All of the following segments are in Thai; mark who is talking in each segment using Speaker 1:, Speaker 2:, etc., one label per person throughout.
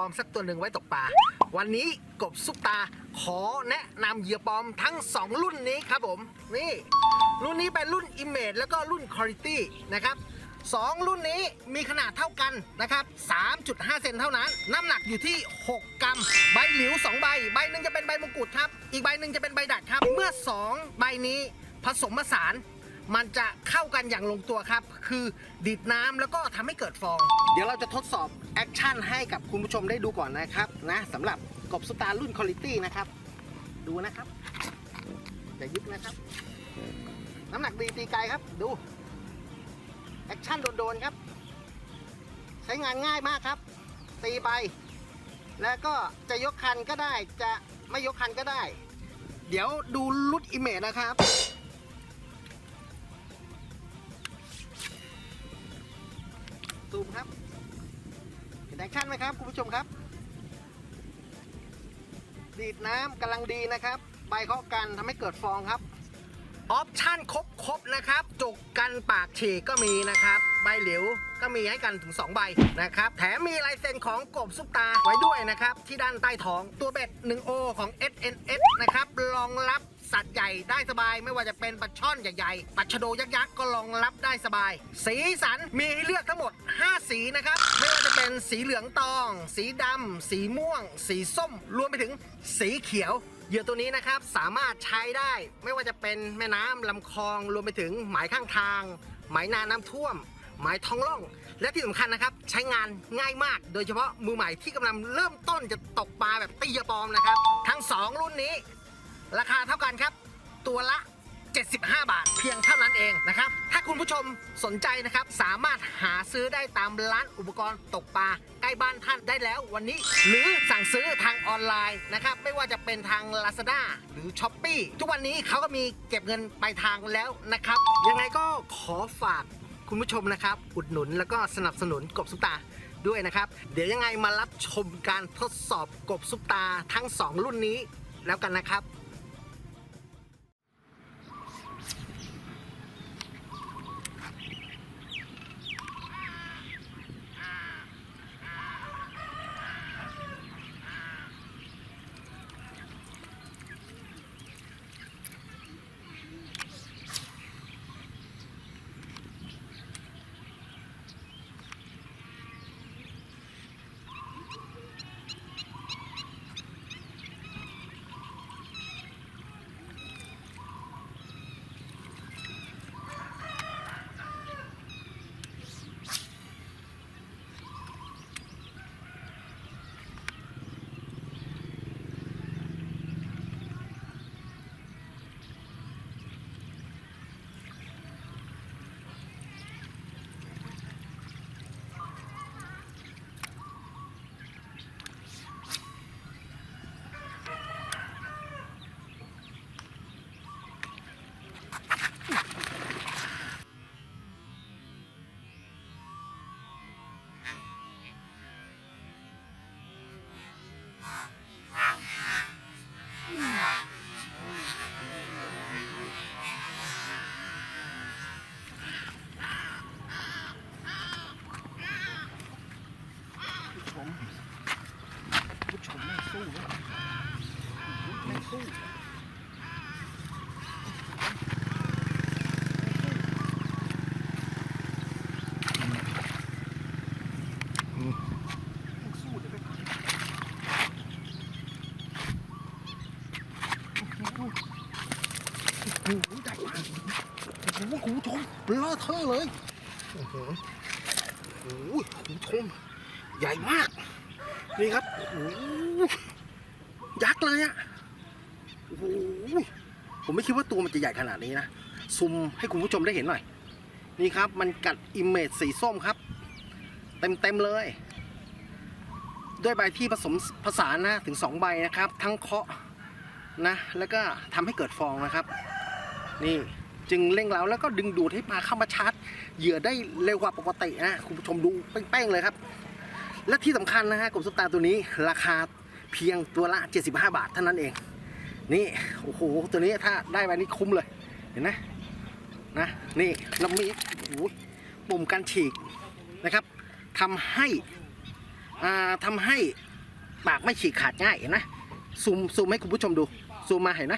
Speaker 1: อมสักตัวหนึ่งไว้ตกปลา วันนี้กบซุปตาขอแนะนำเหยื่อปลอมทั้ง 2 รุ่นนี้ครับผม นี่ รุ่นนี้เป็นรุ่น Image แล้วก็รุ่น Quality นะครับสองรุ่นนี้มีขนาดเท่ากันนะครับ 3.5 เซนเท่านั้น น้ำหนักอยู่ที่ 6 กรัม ใบหลิว 2 ใบ ใบหนึ่งจะเป็นใบมงกุฎครับ อีกใบหนึ่งจะเป็นใบดัดครับ เมื่อ 2 ใบนี้ผสมผสาน มันจะเข้ากันอย่างลงตัวครับ คือดีดน้ำแล้วก็ทำให้เกิดฟอง เดี๋ยวเราจะทดสอบแอคชั่นให้กับคุณผู้ชมได้ดูก่อนนะครับนะสำหรับกบสตาร์รุ่นคุณ i t y นะครับ ดูนะครับอย่ายึดนะครับ น้ำหนักดีตีไกลครับ ดูแอคชั่นโดนๆครับ ใช้งานง่ายมากครับ ตีไป แล้วก็จะยกคันก็ได้จะไม่ยกคันก็ได้ เดี๋ยวดูรุดอิเมจนะครับ เห็นแอคชั่นไหมครับคุณผู้ชมครับ ดีดน้ำกำลังดีนะครับ ใบเคาะกันทำให้เกิดฟองครับ ออปชั่นครบครบนะครับ จุกกันปากฉีกก็มีนะครับ ใบเหลวก็มีให้กันถึง 2 ใบนะครับ แถมมีลายเซ็นของกบซุปตาไว้ด้วยนะครับ ที่ด้านใต้ท้องตัวเบ็ด 1O ของ SNS นะครับรองรับสัตว์ใหญ่ได้สบายไม่ว่าจะเป็นปลาช่อนใหญ่ๆปลาชะโดยักษ์ๆก็รองรับได้สบาย สีสันมีให้เลือกทั้งหมด สีนะครับ ไม่ว่าจะเป็นสีเหลืองตอง สีดำ สีม่วง สีส้ม รวมไปถึงสีเขียว เหยื่อตัวนี้นะครับสามารถใช้ได้ไม่ว่าจะเป็นแม่น้ำลำคลองรวมไปถึงหมายข้างทาง หมายนาน้ำท่วมหมายท้องร่อง และที่สำคัญนะครับ ใช้งานง่ายมาก โดยเฉพาะมือใหม่ที่กำลังเริ่มต้นจะตกปลาแบบตีเหยปอมนะครับ ทั้ง 2 รุ่นนี้ ราคาเท่ากันครับ ตัวละ 75 บาท เพียงเท่า มสนใจนะครับ สามารถหาซื้อได้ตามร้านอุปกรณ์ตกปลาใกล้บ้านท่านได้แล้ววันนี้ หรือสั่งซื้อทางออนไลน์นะครับ ไม่ว่าจะเป็นทาง Lazada หรือ s h อ p e e ทุกวันนี้เขาก็มีเก็บเงินปลายทางแล้วนะครับ ยังไงก็ขอฝากคุณผู้ชมนะครับ อุดหนุนแล้วก็สนับสนุนกบซุปตาด้วยนะครับ เดี๋ยวยังไงมารับชมการทดสอบกบซุปตาทั้งสองรุ่นนี้แล้วกันนะครับ โอ้โหใหญ่มากโอ้โหคุณผู้ชมเบลอเทอร์เลยโอ้โหโอ้โหคุณผู้ชมใหญ่มาก นี่ครับโอ้โหยักษ์เลยอะโอ้โหผมไม่คิดว่าตัวมันจะใหญ่ขนาดนี้นะซูมให้คุณผู้ชมได้เห็นหน่อย นี่ครับมันกัดอิมเมจสีส้มครับ เต็มเต็มเลย ด้วยใบที่ผสมผสานนะถึง 2 ใบนะครับ ทั้งเคาะนะ แล้วก็ทำให้เกิดฟองนะครับ นี่จึงเร่งเร้าแล้วก็ดึงดูดให้ปลาเข้ามาชาร์จเหยื่อได้เร็วกว่าปกตินะคุณผู้ชมดูเป้งๆเลยครับ และที่สำคัญนะฮะกบสตาตัวนี้ราคาเพียงตัวละ 75 บาทเท่านั้นเอง นี่โอ้โหตัวนี้ถ้าได้ไปนี่คุ้มเลยเห็นไหมนะนี่แล้วมีโอ้ปุ่มการฉีกนะครับทำให้อ่าทำให้ปากไม่ฉีกขาดง่ายเห็นไหมซูมซูมให้คุณผู้ชมดูซูมมาเห็นไหม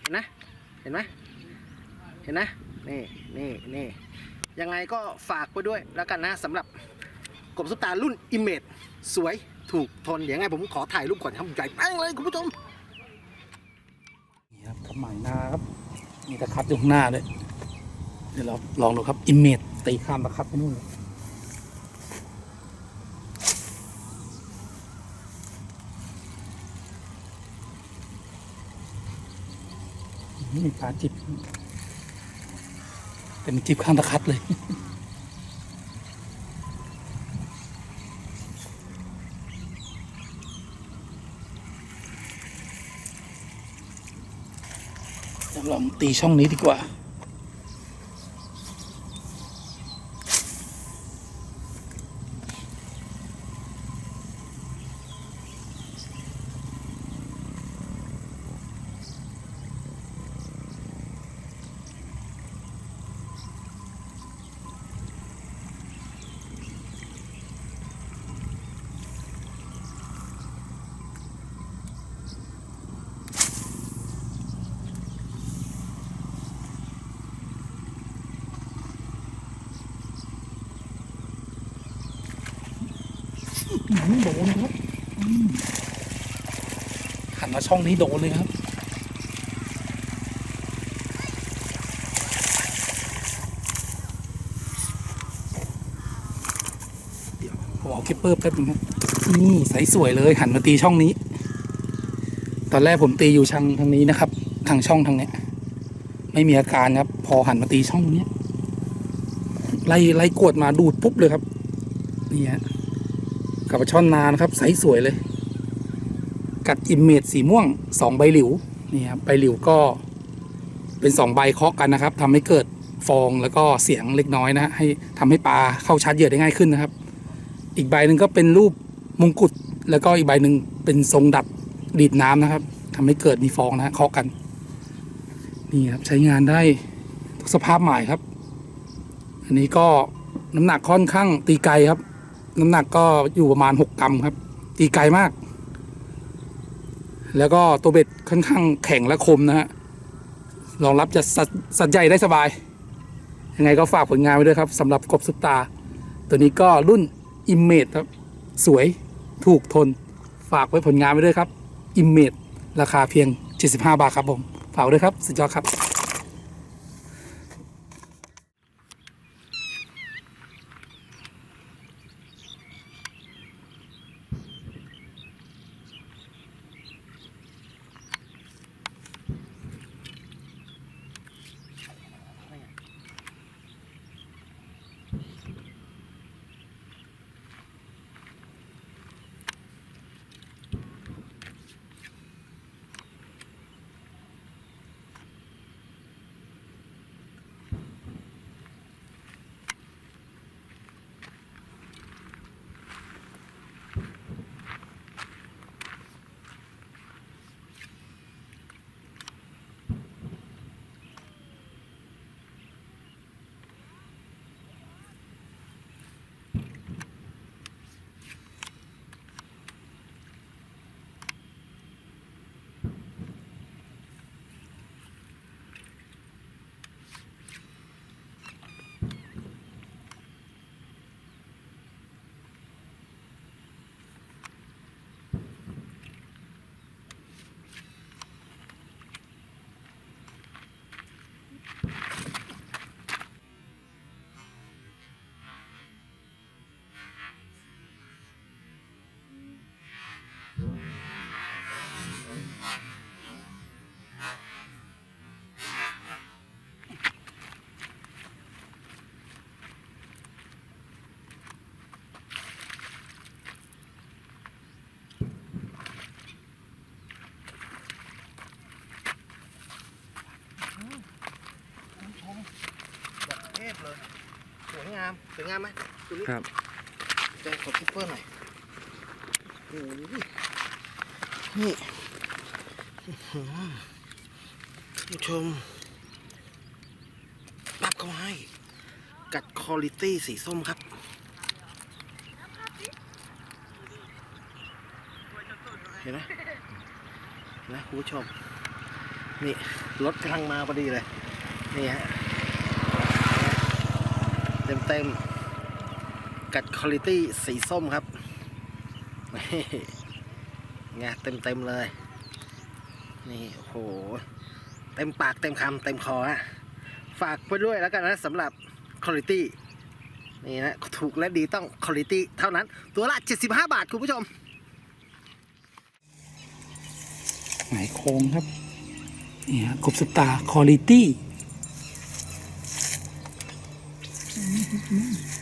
Speaker 1: เห็นไหมเห็นไหม เห็นไหมนี่นี่นี่ยังไงก็ฝากไปด้วยแล้วกันนะสำหรับกบซุปตารุ่นอิมเมจสวยถูกทนเดี๋ยวยังไงผมขอถ่ายรูปก่อนครับใหญ่แป้งเลยคุณผู้ชม
Speaker 2: นี่ครับกระหมายนาครับมีตะคัดอยู่ข้างหน้าด้วยเดี๋ยวเราลองดูครับอิมเมจตีข้ามตะคัดไปนู่นเลยอืมมีปลาจิบ เป็นจิบข้างตะคัดเลย เราลองตีช่องนี้ดีกว่า อืมโดนครับหันมาช่องนี้โดนเลยครับ เดี๋ยวผมเอาคิปเปอร์แป๊บนึงครับนี่ใสสวยเลยหันมาตีช่องนี้ ตอนแรกผมตีอยู่ช่างทางนี้นะครับ ทางช่องทางเนี้ย ไม่มีอาการครับ พอหันมาตีช่องเนี้ยไล่ไล่กวดมาดูดปุ๊บเลยครับ นี่ฮะ กับปลาช่อนนานครับไซส์สวยเลย กัดอิมเมจสีม่วงสองใบหลิวนี่ครับใบหลิวก็เป็นสองใบเคาะกันนะครับทำให้เกิดฟองแล้วก็เสียงเล็กน้อยนะให้ทำให้ปลาเข้าชาร์จเหยื่อได้ง่ายขึ้นนะครับ อีกใบหนึ่งก็เป็นรูปมงกุฎแล้วก็อีกใบหนึ่งเป็นทรงดัดดีดน้ำนะครับทำให้เกิดมีฟองนะฮะเคาะกันนี่ครับใช้งานได้ทุกสภาพหมายครับ อันนี้ก็น้ำหนักค่อนข้างตีไกลครับ น้ำหนักก็อยู่ประมาณ 6 กรัมครับ ตีไกลมาก แล้วก็ตัวเบ็ดค่อนข้างแข็งและคมนะฮะรองรับจะสัดสัดใหญ่ได้สบาย ยังไงก็ฝากผลงานไว้ด้วยครับสำหรับกบซุปตา ตัวนี้ก็รุ่นอิมเมจครับ สวยถูกทน ฝากไว้ผลงานไว้ด้วยครับอิมเมจราคาเพียง 75 บาทครับผม ฝากด้วยครับ สุดยอดครับ
Speaker 1: สวยงามไหมดูนี่
Speaker 2: ครับ
Speaker 1: ใจขอคิปเปอร์หน่อยโอ้ยนี่อื้อหือผู้ชมปั๊บเขาให้ กัดคอลิตี้สีส้มครับเห็นไหมนะคุณผู้ชม นี่ รถกำลังมาพอดีเลย นี่ฮะ เต็มๆกัดคุณภาพสีส้มครับนี่ไงเต็มเต็มๆเลย นี่โอ้โห เต็มปากเต็มคำเต็มคอฮะฝากไปด้วยแล้วกันนะสำหรับคุณภาพนี่นะ ถูกและดีต้องคุณภาพเท่านั้น ตัวละ 75 บาท คุณผู้ชม
Speaker 2: หมายโค้งครับ นี่ฮะกบสุปตาคอลิตี้ Não, não, não.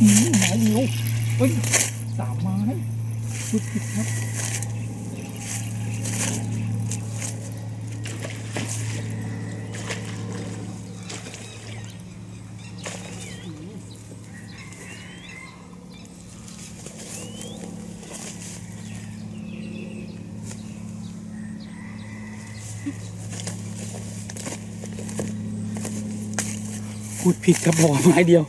Speaker 2: ไม้เดียวเฮ้ยสามไม้พูดผิดครับพูดผิดครับบอกไม้เดียว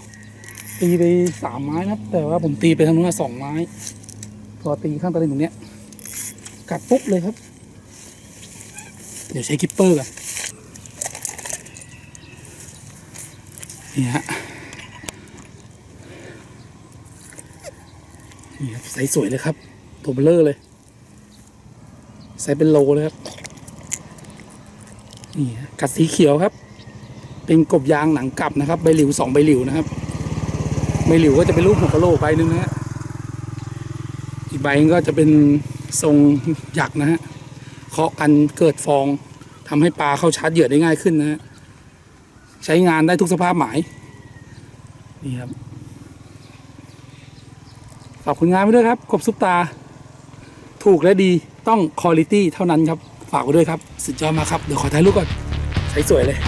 Speaker 2: ตีไปสามไม้นะครับ แต่ว่าผมตีไปทางนู้นสองไม้ พอตีข้างตะลิงตรงเนี้ย กัดปุ๊บเลยครับ เดี๋ยวใช้กิปเปอร์กันนี่ฮะนี่ครับไซส์สวยเลยครับตัวเบลเลอร์เลยไซส์เป็นโลเลยครับนี่ฮะกัดสีเขียวครับ เป็นกบยางหนังกลับนะครับ ใบหลิวสองใบหลิวนะครับ ใบหลิวก็จะเป็นรูปหัวกะโหลกใบหนึ่งนะฮะอีกใบก็จะเป็นทรงหยักนะฮะเคาะกันเกิดฟองทำให้ปลาเข้าชาร์จเหยื่อได้ง่ายขึ้นนะฮะใช้งานได้ทุกสภาพหมายนี่ครับฝากผลงานไปด้วยครับกบซุปตา ถูกและดีต้องคุณ i t y เท่านั้นครับ ฝากไว้ด้วยครับ สุดยอดมากครับ เดี๋ยวขอถ่ายรูปก่อน ใช้สวยเลย